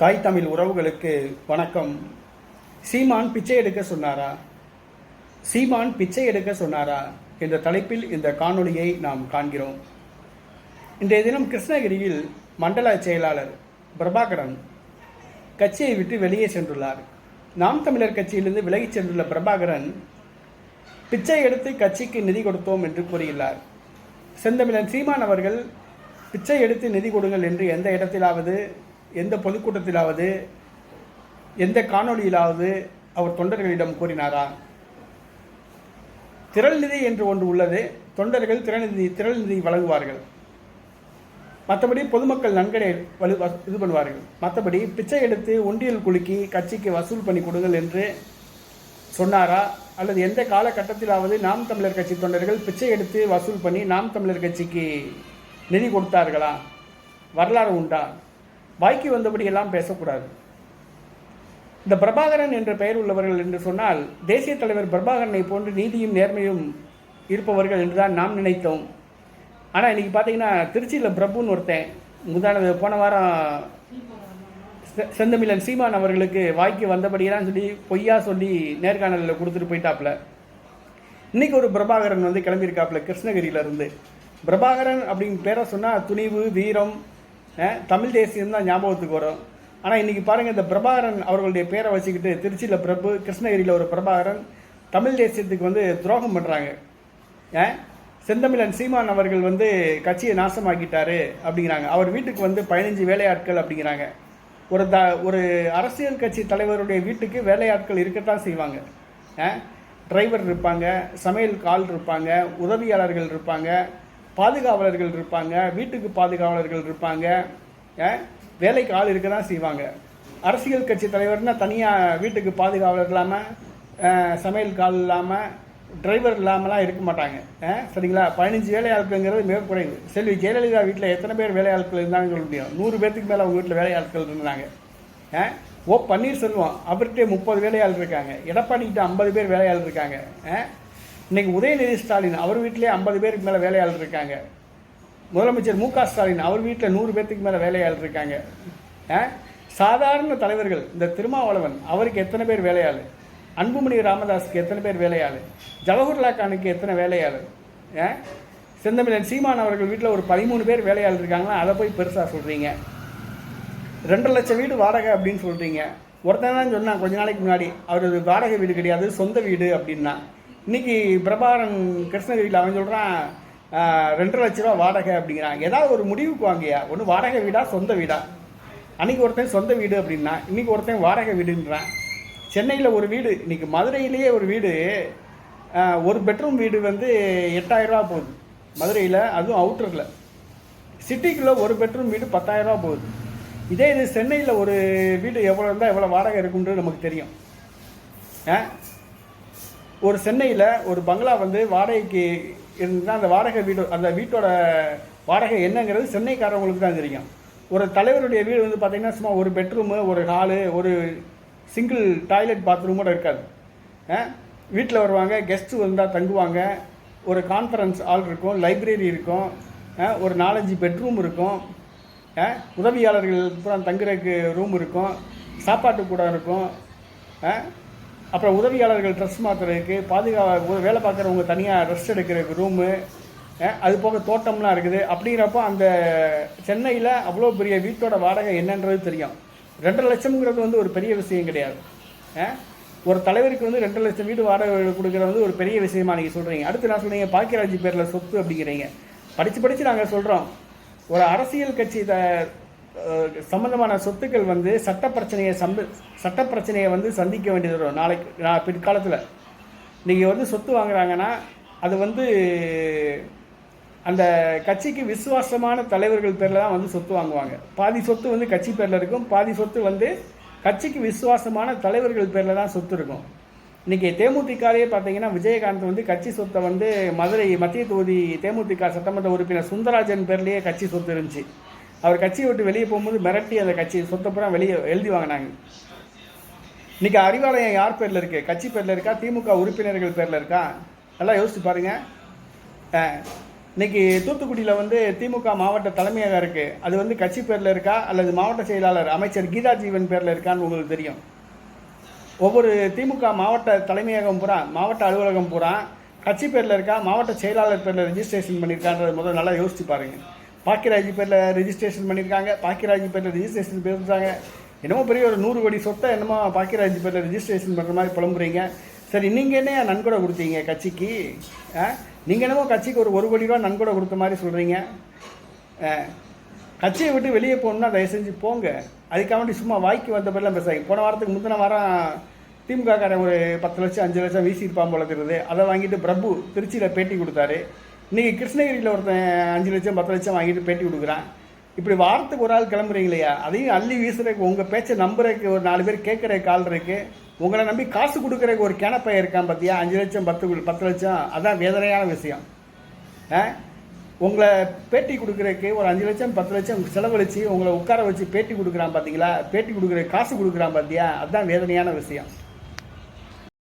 தாய் தமிழ் உறவுகளுக்கு வணக்கம். சீமான் பிச்சை எடுக்க சொன்னாரா? சீமான் பிச்சை எடுக்க சொன்னாரா? என்ற தலைப்பில் இந்த காணொளியை நாம் காண்கிறோம். இன்றைய தினம் கிருஷ்ணகிரியில் மண்டல செயலாளர் பிரபாகரன் கட்சியை விட்டு வெளியே சென்றுள்ளார். நாம் தமிழர் கட்சியிலிருந்து விலகிச் சென்றுள்ள பிரபாகரன் பிச்சை எடுத்து கட்சிக்கு நிதி கொடுத்தோம் என்று கூறியுள்ளார். செந்தமிழன் சீமான் அவர்கள் பிச்சை எடுத்து நிதி கொடுங்கள் என்று எந்த இடத்திலாவது எந்த பொதுக்கூட்டத்திலாவது எந்த காணொளியிலாவது அவர் தொண்டர்களிடம் கூறினாரா? திரள்நிதி என்று ஒன்று உள்ளது. தொண்டர்கள் திறநிதி திரள்நிதி நிதி வழங்குவார்கள். மற்றபடி பொதுமக்கள் நன்கடை வலு இது பண்ணுவார்கள். மற்றபடி பிச்சை எடுத்து ஒன்றியல் குலுக்கி கட்சிக்கு வசூல் பண்ணி கொடுங்கள் என்று சொன்னாரா? அல்லது எந்த காலகட்டத்திலாவது நாம் தமிழர் கட்சி தொண்டர்கள் பிச்சை எடுத்து வசூல் பண்ணி நாம் தமிழர் கட்சிக்கு நிதி கொடுத்தார்களா? வரலாறு உண்டா? வாய்க்கு வந்தபடியெல்லாம் பேசக்கூடாது. இந்த பிரபாகரன் என்ற பெயர் உள்ளவர்கள் என்று சொன்னால் தேசிய தலைவர் பிரபாகரனை போன்று நீதியும் நேர்மையும் இருப்பவர்கள் என்றுதான் நாம் நினைத்தோம். ஆனால் இன்னைக்கு பார்த்தீங்கன்னா திருச்சியில் பிரபுன்னு ஒருத்தன் முதானது போன வாரம் செ- செந்தமிழன் சீமான் அவர்களுக்கு வாய்க்கு வந்தபடியெல்லாம் சொல்லி பொய்யா சொல்லி நேர்காணலில் கொடுத்துட்டு போயிட்டாப்புல இன்னைக்கு ஒரு பிரபாகரன் வந்து கிளம்பியிருக்காப்புல கிருஷ்ணகிரியில இருந்து. பிரபாகரன் அப்படின்னு பேரை சொன்னால் துணிவு வீரம் தமிழ் தேசியம் தான் ஞாபகத்துக்கு வரும். ஆனால் இன்றைக்கி பாருங்கள் இந்த பிரபாகரன் அவர்களுடைய பேரை வச்சுக்கிட்டு திருச்சியில் பிரபு கிருஷ்ணகிரியில் ஒரு பிரபாகரன் தமிழ் தேசியத்துக்கு வந்து துரோகம் பண்ணுறாங்க ஏன் செந்தமிழன் சீமான் அவர்கள் வந்து கட்சியை நாசமாக்கிட்டாரு அப்படிங்கிறாங்க. அவர் வீட்டுக்கு வந்து பதினஞ்சு வேலையாட்கள் அப்படிங்கிறாங்க. ஒரு த ஒரு அரசியல் கட்சி தலைவருடைய வீட்டுக்கு வேலையாட்கள் இருக்கத்தான் செய்வாங்க. டிரைவர் இருப்பாங்க சமையல் கால் இருப்பாங்க உதவியாளர்கள் இருப்பாங்க பாதுகாவலர்கள் இருப்பாங்க வீட்டுக்கு பாதுகாவலர்கள் இருப்பாங்க வேலைக்கு ஆள் இருக்க தான் செய்வாங்க. அரசியல் கட்சி தலைவர்னா தனியாக வீட்டுக்கு பாதுகாவலர் இல்லாமல் சமையல் கால் இல்லாமல் டிரைவர் இல்லாமலாம் இருக்க மாட்டாங்க. சரிங்களா? பதினஞ்சு வேலையாட்கள்ங்கிறது மிக குறைவு. செல்வி ஜெயலலிதா வீட்டில் எத்தனை பேர் வேலையாட்கள் இருந்தாங்கன்னு சொல்ல முடியும்? நூறு பேர்த்துக்கு மேலே அவங்க வீட்டில் வேலையாட்கள் இருந்தாங்க. ஓ பன்னீர்செல்வம் அவர்கிட்ட முப்பது வேலையாள் இருக்காங்க. எடப்பாடிக்கிட்ட ஐம்பது பேர் வேலையாள் இருக்காங்க. இன்றைக்கி உதயநிதி ஸ்டாலின் அவர் வீட்டிலே ஐம்பது பேருக்கு மேலே வேலையாள் இருக்காங்க. முதலமைச்சர் மு க ஸ்டாலின் அவர் வீட்டில் நூறு பேர்த்துக்கு மேலே வேலையாள் இருக்காங்க. சாதாரண தலைவர்கள் இந்த திருமாவளவன் அவருக்கு எத்தனை பேர் வேலையாள் அன்புமணி ராமதாஸுக்கு எத்தனை பேர் வேலையாள் ஜவஹர்லா கானுக்கு எத்தனை வேலையாள் செந்தமிழன் சீமான் அவர்கள் வீட்டில் ஒரு பதிமூணு பேர் வேலையாள் இருக்காங்களா? அதை போய் பெருசாக சொல்கிறீங்க ரெண்டரை லட்சம் வீடு வாடகை அப்படின்னு சொல்கிறீங்க ஒருத்தன் தான் சொன்னான் கொஞ்ச நாளைக்கு முன்னாடி அவர் வாடகை வீடு கிடையாது சொந்த வீடு அப்படின்னா. இன்னைக்கு பிரபாகரன் கிருஷ்ணகிரியில் அவன் சொல்கிறான் ரெண்டரை லட்ச ரூபா வாடகை அப்படிங்கிறான் ஏதாவது ஒரு முடிவுக்கு வாங்கியா ஒன்று வாடகை வீடா சொந்த வீடா? அன்றைக்கி ஒருத்தன் சொந்த வீடு அப்படின்னா இன்றைக்கி ஒருத்தன் வாடகை வீடுன்றான். சென்னையில் ஒரு வீடு இன்றைக்கி மதுரையிலேயே ஒரு வீடு ஒரு பெட்ரூம் வீடு வந்து எட்டாயிரரூபா போகுது. மதுரையில் அதுவும் அவுட்டரில். சிட்டிக்குள்ளே ஒரு பெட்ரூம் வீடு பத்தாயிரரூபா போகுது. இதே இது சென்னையில் ஒரு வீடு எவ்வளோ இருந்தால் எவ்வளோ வாடகை இருக்குன்றது நமக்கு தெரியும். ஆ? ஒரு சென்னையில் ஒரு பங்களா வந்து வாடகைக்கு இருந்தால் அந்த வாடகை வீடு அந்த வீட்டோட வாடகை என்னங்கிறது சென்னைக்காரவங்களுக்கு தான் தெரியும். ஒரு தலைவருடைய வீடு வந்து பார்த்திங்கன்னா சும்மா ஒரு பெட்ரூமு ஒரு ஹாலு ஒரு சிங்கிள் டாய்லெட் பாத்ரூமோட இருக்காது. வீட்டில் வருவாங்க கெஸ்ட்டு வந்தால் தங்குவாங்க ஒரு கான்ஃபரன்ஸ் ஹால் இருக்கும் லைப்ரரி இருக்கும் ஒரு நாலஞ்சு பெட்ரூம் இருக்கும் ஆ, உதவியாளர்கள் பூரா தங்குறதுக்கு ரூம் இருக்கும் சாப்பாட்டு கூட இருக்கும் ஆ, அப்புறம் உதவியாளர்கள் ட்ரெஸ் மாற்றுறதுக்கு பாதுகா வேலை பார்க்குறவங்க தனியாக ரெஸ்ட் எடுக்கிறதுக்கு ரூமு அது போக தோட்டம்லாம் இருக்குது. அப்படிங்கிறப்போ அந்த சென்னையில் அவ்வளோ பெரிய வீட்டோட வாடகை என்னன்றது தெரியும். ரெண்டரை லட்சம்ங்கிறது வந்து ஒரு பெரிய விஷயம் கிடையாது. ஒரு தலைவருக்கு வந்து ரெண்டு லட்சம் வீடு வாடகை கொடுக்குறது வந்து ஒரு பெரிய விஷயமா நீங்கள் சொல்கிறீங்க அடுத்து நான் சொல்கிறீங்க பாக்கியராஜ் பேரில் சொத்து அப்படிங்கிறீங்க. படித்து படித்து நாங்கள் சொல்கிறோம் ஒரு அரசியல் கட்சி த சம்மந்தமான சம்பந்தமான சொத்துக்கள் வந்து சட்ட பிரச்சனையை சம்ப சட்ட பிரச்சனையை வந்து சந்திக்க வேண்டியது வரும் நாளைக்கு நான் பிற்காலத்தில். நீங்கள் வந்து சொத்து வாங்குறாங்கன்னா அது வந்து அந்த கட்சிக்கு விசுவாசமான தலைவர்கள் பேரில் தான் வந்து சொத்து வாங்குவாங்க. பாதி சொத்து வந்து கட்சி பேரில் இருக்கும் பாதி சொத்து வந்து கட்சிக்கு விசுவாசமான தலைவர்கள் பேரில் தான் சொத்து இருக்கும். இன்றைக்கி தேமுதிகாலேயே பார்த்தீங்கன்னா விஜயகாந்த் வந்து கட்சி சொத்தை வந்து மதுரை மத்திய தொகுதி தேமுதிக சட்டமன்ற உறுப்பினர் சுந்தரராஜன் பேர்லேயே கட்சி சொத்து இருந்துச்சு. அவர் கட்சியை விட்டு வெளியே போகும்போது மிரட்டி அந்த கட்சி சொத்தப்புறம் வெளியே எழுதி வாங்கினாங்க. இன்றைக்கி அறிவாலயம் யார் பேரில் இருக்குது கட்சி பேரில் இருக்கா? திமுக உறுப்பினர்கள் பேரில் இருக்கா? நல்லா யோசித்து பாருங்கள் இன்றைக்கி இன்னைக்கு தூத்துக்குடியில் வந்து திமுக மாவட்ட தலைமையாக இருக்குது அது வந்து கட்சி பேரில் இருக்கா? அல்லது மாவட்ட செயலாளர் அமைச்சர் கீதா ஜீவன் பேரில் இருக்கான்னு உங்களுக்கு தெரியும். ஒவ்வொரு திமுக மாவட்ட தலைமையகம் பூரா மாவட்ட அலுவலகம் பூரா கட்சி பேரில் இருக்கா? மாவட்ட செயலாளர் பேரில் ரெஜிஸ்ட்ரேஷன் பண்ணியிருக்கான்றது முதல்ல நல்லா யோசித்து பாருங்கள் பாக்கியராஜ் பேரில் ரெஜிஸ்ட்ரேஷன் பண்ணியிருக்காங்க பாக்கியராஜ் பேரில் ரெஜிஸ்ட்ரேஷன் பேசுகிறாங்க என்னமோ பெரிய ஒரு நூறு கோடி சொத்தை என்னமோ பாக்கியராஜ் பேரில் ரிஜிஸ்ட்ரேஷன் பண்ணுற மாதிரி புலம்புறீங்க. சரி நீங்கள் என்ன நன்கொடை கொடுத்தீங்க கட்சிக்கு? ஆ? நீங்கள் என்னமோ கட்சிக்கு ஒரு ஒரு கோடி ரூபா நன்கொடை கொடுத்த மாதிரி சொல்கிறீங்க கட்சியை விட்டு வெளியே போகணுன்னா தயவு செஞ்சு போங்க. அதுக்காக வேண்டி சும்மா வாய்க்கு வந்த பேர்லாம் பேசாங்க போன வாரத்துக்கு முந்தின வாரம் திமுக காரன் ஒரு பத்து லட்சம் அஞ்சு லட்சம் வீசியிருப்பான் போல தெரியுது. அதை வாங்கிட்டு பிரபு திருச்சியில் பேட்டி கொடுத்தாரு. இன்றைக்கி கிருஷ்ணகிரியில் ஒருத்தன் அஞ்சு லட்சம் பத்து லட்சம் வாங்கிட்டு பேட்டி கொடுக்குறான். இப்படி வாரத்துக்கு ஒரு ஆள் கிளம்புறீங்களையா? அதையும் அள்ளி வீசுறதுக்கு உங்கள் பேச்சை நம்புறதுக்கு ஒரு நாலு பேர் கேட்குற கால் இருக்குது உங்களை நம்பி காசு கொடுக்குறதுக்கு ஒரு கிணப்பைய இருக்கான் பார்த்தியா அஞ்சு லட்சம் பத்து பத்து லட்சம் அதான் வேதனையான விஷயம். ஆ? உங்களை பேட்டி கொடுக்குறதுக்கு ஒரு அஞ்சு லட்சம் பத்து லட்சம் செலவழித்து உங்களை உட்கார வச்சு பேட்டி கொடுக்குறான் பார்த்தீங்களா பேட்டி கொடுக்குற காசு கொடுக்குறான் பார்த்தியா அதுதான் வேதனையான விஷயம்.